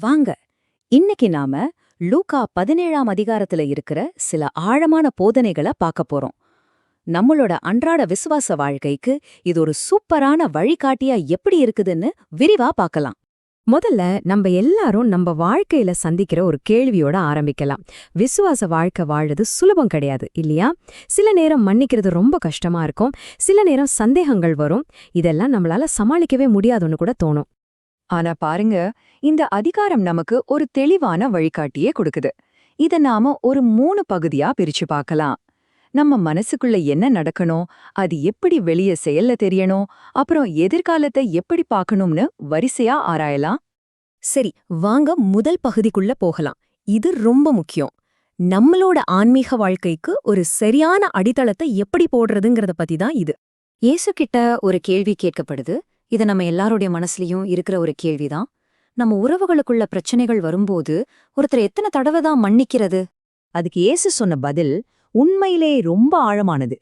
வாங்க இன்னைக்கு நாம லூகா பதினேழாம் அதிகாரத்துல இருக்கிற சில ஆழமான போதனைகளை பார்க்க போறோம். நம்மளோட அன்றாட விசுவாச வாழ்க்கைக்கு இது ஒரு சூப்பரான வழிகாட்டியா எப்படி இருக்குதுன்னு விரிவா பார்க்கலாம். முதல்ல நம்ம எல்லாரும் நம்ம வாழ்க்கையில சந்திக்கிற ஒரு கேள்வியோட ஆரம்பிக்கலாம். விசுவாச வாழ்க்கை வாழ்றது சுலபம் கிடையாது இல்லையா? சில நேரம் மன்னிக்கிறது ரொம்ப கஷ்டமா இருக்கும். சில நேரம் சந்தேகங்கள் வரும். இதெல்லாம் நம்மளால சமாளிக்கவே முடியாதுன்னு கூட தோணும். ஆனா பாருங்க இந்த அதிகாரம் நமக்கு ஒரு தெளிவான வழிகாட்டியே கொடுக்குது. இத நாம ஒரு மூணு பகுதியா பிரிச்சு பார்க்கலாம். நம்ம மனசுக்குள்ள என்ன நடக்கணும் அது எப்படி வெளிய செயல்ல தெரியணும் அப்புறம் எதிர்காலத்தை எப்படி பார்க்கணும்னு வரிசையா ஆராயலாம். சரி வாங்க முதல் பகுதிக்குள்ள போகலாம். இது ரொம்ப முக்கியம். நம்மளோட ஆன்மீக வாழ்க்கைக்கு ஒரு சரியான அடித்தளத்தை எப்படி போடுறதுங்கிறத பத்தி தான் இது. இயேசு கிட்ட ஒரு கேள்வி கேட்கப்படுது. இது நம்ம எல்லாருடைய மனசுலயும் இருக்கிற ஒரு கேள்விதான். நம்ம உறவுகளுக்குள்ள பிரச்சனைகள் வரும்போது ஒருத்தர் எத்தனை தடவை தான் மன்னிக்கிறது? அதுக்கு இயேசு சொன்ன பதில் உண்மையிலே ரொம்ப ஆழமானது.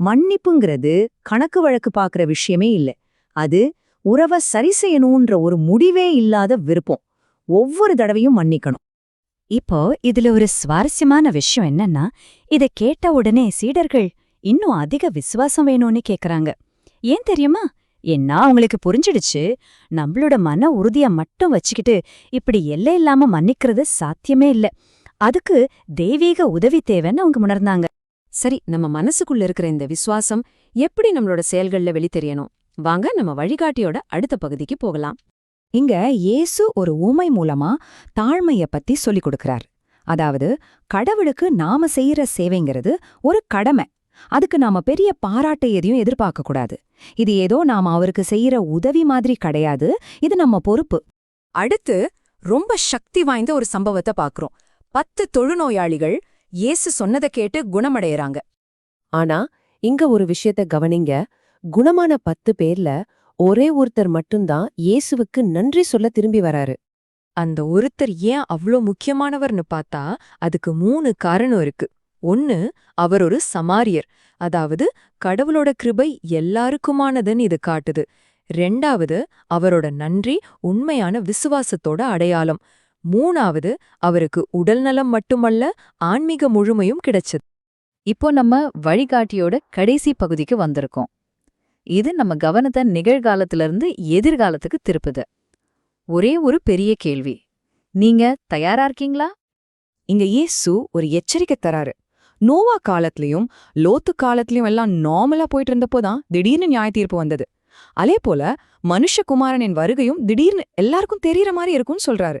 மன்னிப்புங்கிறது கணக்கு வழக்கு பார்க்கற விஷயமே இல்ல. அது உறவை சரி செய்யணும்ன்ற ஒரு முடிவே இல்லாத விருப்பம். ஒவ்வொரு தடவையும் மன்னிக்கணும். இப்போ இதுல ஒரு சுவாரஸ்யமான விஷயம் என்னன்னா இத கேட்ட உடனே சீடர்கள் இன்னும் அதிக விசுவாசம் வேணும்னு கேக்குறாங்க. ஏன் தெரியுமா? ஏன்னா அவங்களுக்கு புரிஞ்சிடுச்சு? நம்மளோட மன உறுதிய மட்டும் வச்சுக்கிட்டு இப்படி எல்லை இல்லாம மன்னிக்கிறது சாத்தியமே இல்ல. அதுக்கு தெய்வீக உதவி தேவைன்னு அவங்க உணர்ந்தாங்க. சரி நம்ம மனசுக்குள்ள இருக்கிற இந்த விசுவாசம் எப்படி நம்மளோட செயல்கள்ல வெளித்தெரியணும் வாங்க நம்ம வழிகாட்டியோட அடுத்த பகுதிக்கு போகலாம். இங்க இயேசு ஒரு ஊமை மூலமா தாழ்மைய பத்தி சொல்லிக் கொடுக்கறார். அதாவது கடவுளுக்கு நாம செய்யற சேவைங்கிறது ஒரு கடமை. அதுக்கு நாம பெரிய பாராட்டை எதையும் எதிர்பார்க்க கூடாது. இது ஏதோ நாம அவருக்கு செய்யற உதவி மாதிரி கிடையாது. இது நம்ம பொறுப்பு. அடுத்து ரொம்ப சக்தி வாய்ந்த ஒரு சம்பவத்தை பாக்குறோம் பத்து தொழுநோயாளிகள் இயேசு சொன்னதை கேட்டு குணமடையறாங்க. ஆனா இங்க ஒரு விஷயத்த கவனிங்க. குணமான பத்து பேர்ல ஒரே ஒருத்தர் மட்டும்தான் இயேசுவுக்கு நன்றி சொல்ல திரும்பி வராரு. அந்த ஒருத்தர் ஏன் அவ்ளோ முக்கியமானவர்னு பார்த்தா அதுக்கு மூணு காரணம் இருக்கு. ஒன்னு அவர் ஒரு சமாரியர். அதாவது கடவுளோட கிருபை எல்லாருக்குமானதுன்னு இது காட்டுது. ரெண்டாவது அவரோட நன்றி உண்மையான விசுவாசத்தோட அடையாளம். மூணாவது அவருக்கு உடல்நலம் மட்டுமல்ல ஆன்மீக முழுமையும் கிடைச்சது. இப்போ நம்ம வழிகாட்டியோட கடைசி பகுதிக்கு வந்திருக்கோம். இது நம்ம கவனத்தை நிகழ்காலத்திலிருந்து எதிர்காலத்துக்கு திருப்புது. ஒரே ஒரு பெரிய கேள்வி. நீங்க தயாரா இருக்கீங்களா? இங்க இயேசு ஒரு எச்சரிக்கை தராரு. நோவா காலத்திலயும் லோத்து காலத்திலயும் எல்லாம் நார்மலா போயிட்டு இருந்தப்போதான் திடீர்னு நியாய தீர்ப்பு வந்தது. அதே போல மனுஷகுமாரனின் வருகையும் திடீர்னு எல்லாருக்கும் தெரியற மாதிரி இருக்கும்னு சொல்றாரு.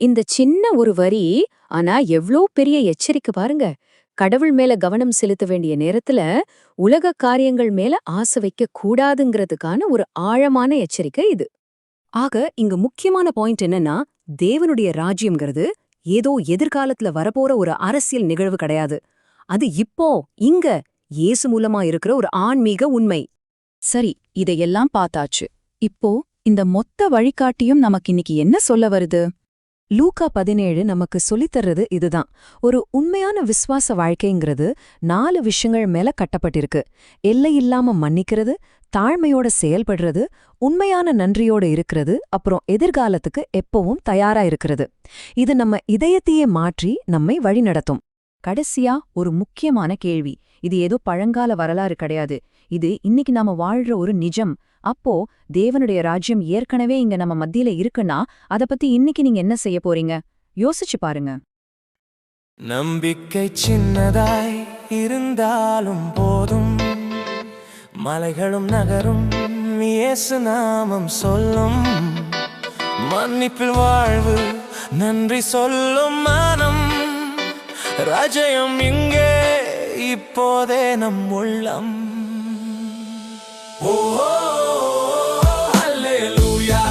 இந்த சின்ன ஒரு வரி ஆனா எவ்ளோ பெரிய எச்சரிக்கை பாருங்க. கடவுள் மேல கவனம் செலுத்த வேண்டிய நேரத்துல உலக காரியங்கள் மேல ஆசை வைக்க கூடாதுங்கிறதுக்கான ஒரு ஆழமான எச்சரிக்கை இது. ஆக இங்க முக்கியமான பாயிண்ட் என்னன்னா தேவனுடைய ராஜ்யம்ங்கிறது ஏதோ எதிர்காலத்துல வரப்போற ஒரு அரசியல் நிகழ்வு கிடையாது. அது இப்போ இங்க இயேசு மூலமா இருக்கிற ஒரு ஆன்மீக உண்மை. சரி இதையெல்லாம் பார்த்தாச்சு. இப்போ இந்த மொத்த வழிகாட்டியும் நமக்கு இன்னைக்கு என்ன சொல்ல வருது? லூக்கா பதினேழு நமக்கு சொல்லித்தர்றது இதுதான். ஒரு உண்மையான விசுவாச வாழ்க்கைங்கிறது நாலு விஷயங்கள் மேல கட்டப்பட்டிருக்கு. எல்லையில்லாம மன்னிக்கிறது தாழ்மையோட செயல்படுறது உண்மையான நன்றியோட இருக்கிறது அப்புறம் எதிர்காலத்துக்கு எப்பவும் தயாரா இருக்கிறது. இது நம்ம இதயத்தையே மாற்றி நம்மை வழிநடத்தும். கடைசியா ஒரு முக்கியமான கேள்வி. இது ஏதோ பழங்கால வரலாறு கிடையாது. இது இன்னைக்கு நாம வாழ்ற ஒரு நிஜம். அப்போ தேவனுடைய ராஜ்யம் ஏற்கனவே இங்க நம்ம மத்தியில இருக்குன்னா அத பத்தி இன்னைக்கு நீங்க என்ன செய்ய போறீங்க? யோசிச்சு பாருங்க. நம்பிக்கை சின்னதாய் இருந்தாலும் போதும். மலைகளும் நகரும் இயேசு நாமம் சொல்லும். மன்னிப்பில் வாழ்வு நன்றி சொல்லும் மானம். ராஜயம் இங்கே இப்போதே நம் உள்ளம். ஓ அல்லேலூயா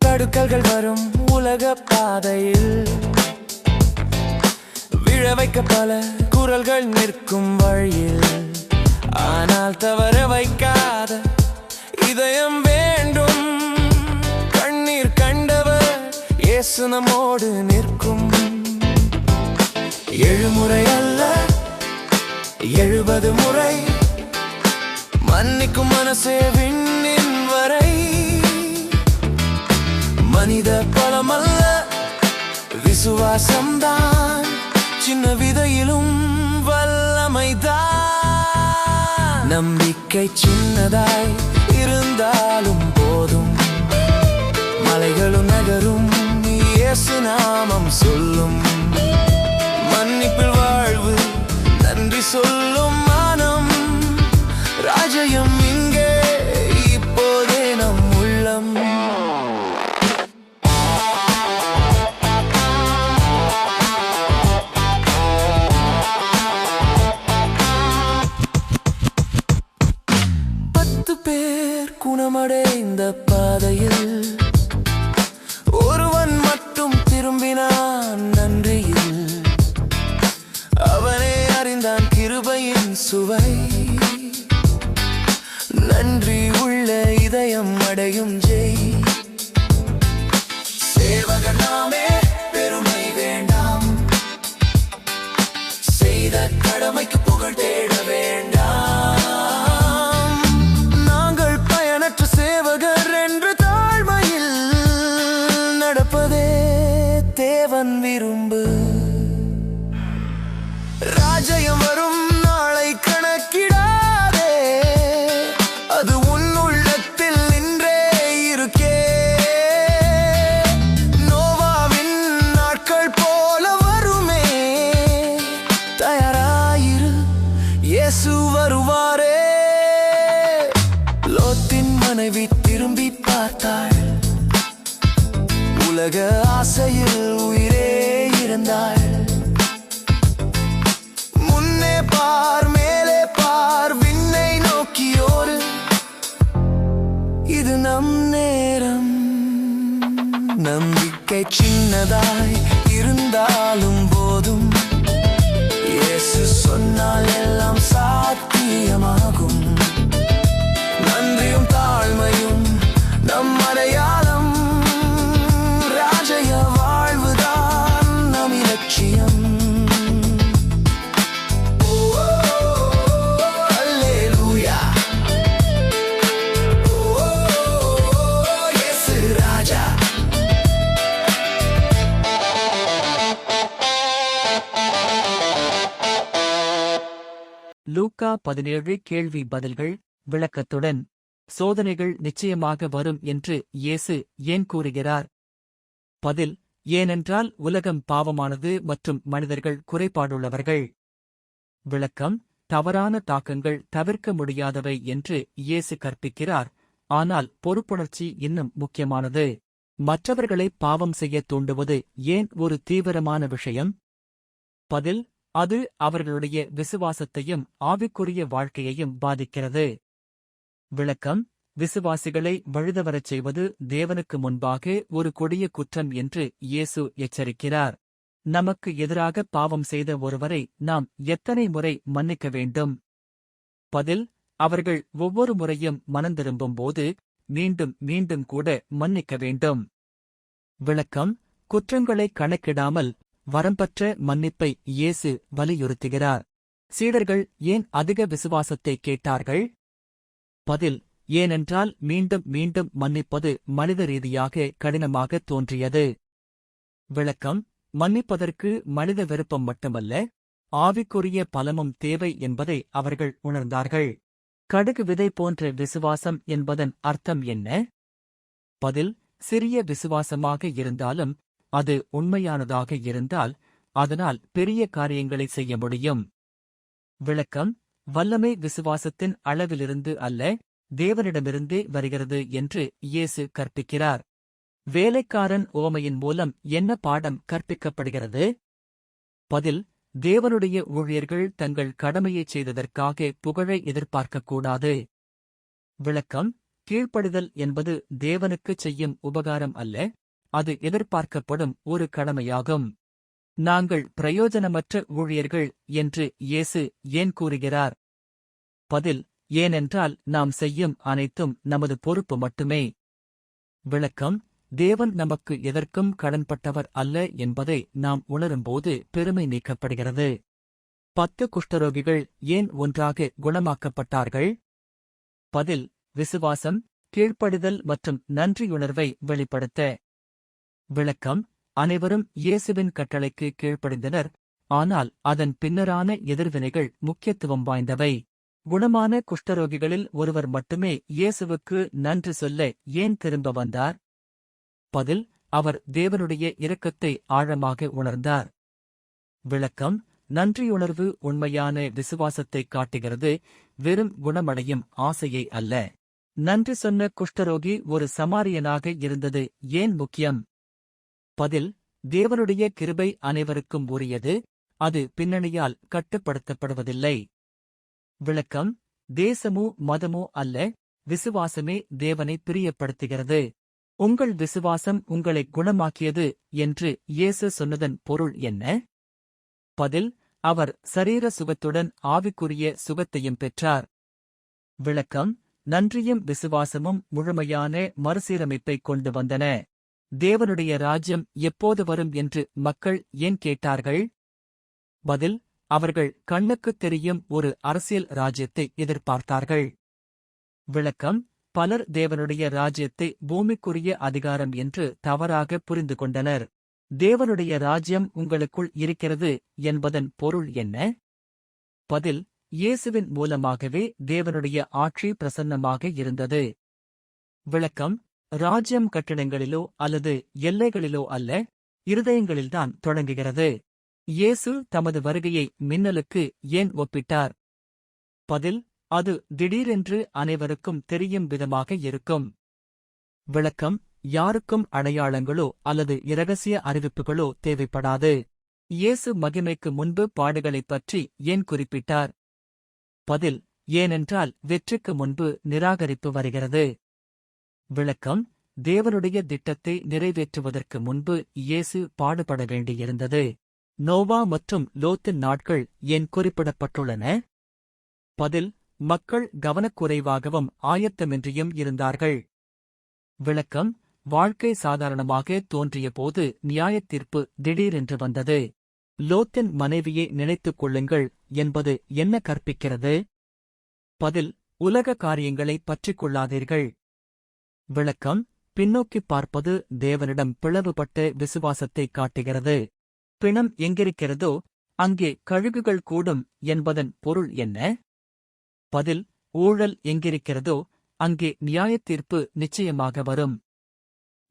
தடுக்கல்கள் வரும் உலக பாதையில் விழ வைக்க பல குரல்கள் நிற்கும் வழியில். ஆனால் தவற வைக்காத இதயம் வேண்டும். கண்ணீர் கண்டவர் இயேசு நம்மோடு நிற்கும். எழுமுறை அல்ல எழுபது முறை. மன்னிக்கும் மனசே விண்ணின் வரை. மனித பலமல்ல விசுவாசம்தான் சின்ன விதையிலும் வல்லமைதான். நம்பிக்கை சின்னதாய் இருந்தாலும் போதும். மலைகளும் நகரும் இயேசு நாமம் சொல்லும். மன்னிப்பில் வாழ்வு நன்றி சொல்லும் மானம். ராஜயம் இங்கே கிருபையின் சுவை. நன்றி உள்ள இதயம் அடையும் ஜெய். சேவகர் நாமே பெருமை வேண்டாம். செய்த கடமைக்கு புகழ் தேட வேண்டாம். நாங்கள் பயனற்ற சேவகர் என்று தாழ்மையில் நடப்பதே தேவன் விரும்பு. ராஜயம் வரும் பார்த்தாள் உலக ஆசையில் உயிரே இருந்தாள் முன்னே பார் மேலே பார் விண்ணை நோக்கியோரு இது நம் நேரம். நம்பிக்கை சின்னதாய் இருந்தாலும் போதும். இயேசு சொன்னால் எல்லாம் சாத்தியமா லூக்கா பதினேழு கேள்வி பதில்கள் விளக்கத்துடன் சோதனைகள் நிச்சயமாக வரும் என்று இயேசு ஏன் கூறுகிறார்? பதில் ஏனென்றால் உலகம் பாவமானது மற்றும் மனிதர்கள் குறைபாடுள்ளவர்கள். விளக்கம் தவறான தாக்கங்கள் தவிர்க்க முடியாதவை என்று இயேசு கற்பிக்கிறார். ஆனால் பொறுப்புணர்ச்சி இன்னும் முக்கியமானது. மற்றவர்களை பாவம் செய்யத் தூண்டுவது ஏன் ஒரு தீவிரமான விஷயம்? பதில் அது அவர்களுடைய விசுவாசத்தையும் ஆவிக்குரிய வாழ்க்கையையும் பாதிக்கிறது. விளக்கம் விசுவாசிகளை வழுதவரச் செய்வது தேவனுக்கு முன்பாக ஒரு கொடிய குற்றம் என்று இயேசு எச்சரிக்கிறார். நமக்கு எதிராக பாவம் செய்த ஒருவரை நாம் எத்தனை முறை மன்னிக்க வேண்டும்? பதில் அவர்கள் ஒவ்வொரு முறையும் மனந்திரும்பும்போது மீண்டும் மீண்டும் கூட மன்னிக்க வேண்டும். விளக்கம் குற்றங்களை கணக்கிடாமல் வரம்பற்ற மன்னிப்பை இயேசு வலியுறுத்துகிறார். சீடர்கள் ஏன் அதிக விசுவாசத்தை கேட்டார்கள்? பதில் ஏனென்றால் மீண்டும் மீண்டும் மன்னிப்பது மனித ரீதியாக கடினமாக தோன்றியது. விளக்கம் மன்னிப்பதற்கு மனித விருப்பம் மட்டுமல்ல ஆவிக்குரிய பலமும் தேவை என்பதை அவர்கள் உணர்ந்தார்கள். கடுகு விதை போன்ற விசுவாசம் என்பதன் அர்த்தம் என்ன? பதில் சிறிய விசுவாசமாக இருந்தாலும் அது உண்மையானதாக இருந்தால் அதனால் பெரிய காரியங்களை செய்ய முடியும். விளக்கம் வல்லமை விசுவாசத்தின் அளவிலிருந்து அல்ல தேவனிடமிருந்தே வருகிறது என்று இயேசு கற்பிக்கிறார். வேலைக்காரன் ஓமையின் மூலம் என்ன பாடம் கற்பிக்கப்படுகிறது? பதில் தேவனுடைய ஊழியர்கள் தங்கள் கடமையைச் செய்ததற்காக புகழை எதிர்பார்க்கக்கூடாது. விளக்கம் கீழ்ப்படிதல் என்பது தேவனுக்குச் செய்யும் உபகாரம் அல்ல அது எதிர்பார்க்கப்படும் ஒரு கடமையாகும். நாங்கள் பிரயோஜனமற்ற ஊழியர்கள் என்று இயேசு ஏன் கூறுகிறார்? பதில் ஏனென்றால் நாம் செய்யும் அனைத்தும் நமது பொறுப்பு மட்டுமே. விளக்கம் தேவன் நமக்கு எதற்கும் கடன்பட்டவர் அல்ல என்பதை நாம் உணரும்போது பெருமை நீக்கப்படுகிறது. பத்து குஷ்டரோகிகள் ஏன் ஒன்றாக குணமாக்கப்பட்டார்கள்? பதில் விசுவாசம் கீழ்ப்படிதல் மற்றும் நன்றியுணர்வை வெளிப்படுத்த. விளக்கம். அனைவரும் இயேசுவின் கட்டளைக்கு கீழ்ப்படிந்தனர். ஆனால் அதன் பின்னரான எதிர்வினைகள் முக்கியத்துவம் வாய்ந்தவை. குணமான குஷ்டரோகிகளில் ஒருவர் மட்டுமே இயேசுவுக்கு நன்றி சொல்ல ஏன் திரும்ப வந்தார்? பதில் அவர் தேவனுடைய இரக்கத்தை ஆழமாக உணர்ந்தார். விளக்கம் நன்றியுணர்வு உண்மையான விசுவாசத்தை காட்டுகிறது வெறும் குணமடையும் ஆசையை அல்ல. நன்றி சொன்ன குஷ்டரோகி ஒரு சமாரியனாக இருந்தது ஏன் முக்கியம்? பதில் தேவனுடைய கிருபை அனைவருக்கும் உரியது அது பின்னணியால் கட்டுப்படுத்தப்படுவதில்லை. விளக்கம் தேசமோ மதமோ அல்ல விசுவாசமே தேவனை பிரியப்படுத்துகிறது. உங்கள் விசுவாசம் உங்களை குணமாக்கியது என்று இயேசு சொன்னதன் பொருள் என்ன? பதில் அவர் சரீர சுகத்துடன் ஆவிக்குரிய சுகத்தையும் பெற்றார். விளக்கம் நன்றியும் விசுவாசமும் முழுமையான மறுசீரமைப்பை கொண்டு வந்தன. தேவனுடைய ராஜ்யம் எப்போது வரும் என்று மக்கள் ஏன் கேட்டார்கள்? பதில் அவர்கள் கண்ணுக்குத் தெரியும் ஒரு அரசியல் ராஜ்யத்தை எதிர்பார்த்தார்கள். விளக்கம் பலர் தேவனுடைய ராஜ்யத்தை பூமிக்குரிய அதிகாரம் என்று தவறாக புரிந்து கொண்டனர். தேவனுடைய ராஜ்யம் உங்களுக்குள் இருக்கிறது என்பதன் பொருள் என்ன? பதில் இயேசுவின் மூலமாகவே தேவனுடைய ஆட்சி பிரசன்னமாக இருந்தது. விளக்கம் ராஜ்யம் கட்டிடங்களிலோ அல்லது எல்லைகளிலோ அல்ல இருதயங்களில்தான் தொடங்குகிறது. இயேசு தமது வருகையை மின்னலுக்கு ஏன் ஒப்பிட்டார்? பதில் அது திடீரென்று அனைவருக்கும் தெரியும் விதமாக இருக்கும். விளக்கம் யாருக்கும் அடையாளங்களோ அல்லது இரகசிய அறிவிப்புகளோ தேவைப்படாது. இயேசு மகிமைக்கு முன்பு பாடுகளைப் பற்றி ஏன் குறிப்பிட்டார்? பதில் ஏனென்றால் வெற்றிக்கு முன்பு நிராகரிப்பு வருகிறது. விளக்கம் தேவனுடைய திட்டத்தை நிறைவேற்றுவதற்கு முன்பு இயேசு பாடுபட வேண்டியிருந்தது. நோவா மற்றும் லோத்தின் நாட்கள் ஏன் குறிப்பிடப்பட்டுள்ளன? பதில் மக்கள் கவனக்குறைவாகவும் ஆயத்தமின்றியும் இருந்தார்கள். விளக்கம் வாழ்க்கை சாதாரணமாக தோன்றியபோது நியாயத்தீர்ப்பு திடீரென்று வந்தது. லோத்தின் மனைவியை நினைத்துக் கொள்ளுங்கள் என்பது என்ன கற்பிக்கிறது? பதில் உலக காரியங்களை பற்றிக் கொள்ளாதீர்கள். விளக்கம் பின்னோக்கிப் பார்ப்பது தேவனிடம் பிளவுபட்ட விசுவாசத்தை காட்டுகிறது. பிணம் எங்கிருக்கிறதோ அங்கே கழுகுகள் கூடும் என்பதன் பொருள் என்ன? பதில் ஊழல் எங்கிருக்கிறதோ அங்கே நியாயத்தீர்ப்பு நிச்சயமாக வரும்.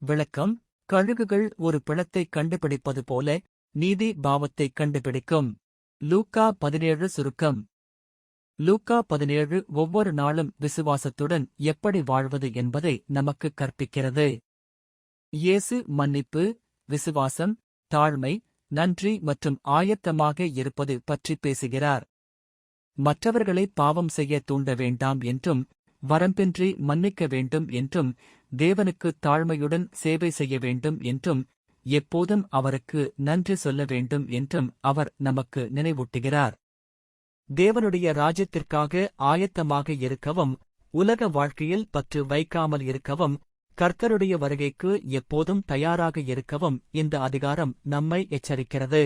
விளக்கம் கழுகுகள் ஒரு பிணத்தை கண்டுபிடிப்பது போல நீதி பாவத்தை கண்டுபிடிக்கும். லூக்கா பதினேழு சுருக்கம். லூக்கா பதினேழு ஒவ்வொரு நாளும் விசுவாசத்துடன் எப்படி வாழ்வது என்பதை நமக்கு கற்பிக்கிறது. இயேசு மன்னிப்பு விசுவாசம் தாழ்மை நன்றி மற்றும் ஆயத்தமாக இருப்பது பற்றி பேசுகிறார். மற்றவர்களை பாவம் செய்ய தூண்ட வேண்டாம் என்றும் வரம்பின்றி மன்னிக்க வேண்டும் என்றும் தேவனுக்கு தாழ்மையுடன் சேவை செய்ய வேண்டும் என்றும் எப்போதும் அவருக்கு நன்றி சொல்ல வேண்டும் என்றும் அவர் நமக்கு நினைவூட்டுகிறார். தேவனுடைய ராஜ்யத்திற்காக ஆயத்தமாக இருக்கவும் உலக வாழ்க்கையில் பற்று வைக்காமல் இருக்கவும் கர்த்தருடைய வருகைக்கு எப்போதும் தயாராக இருக்கவும் இந்த அதிகாரம் நம்மை எச்சரிக்கிறது.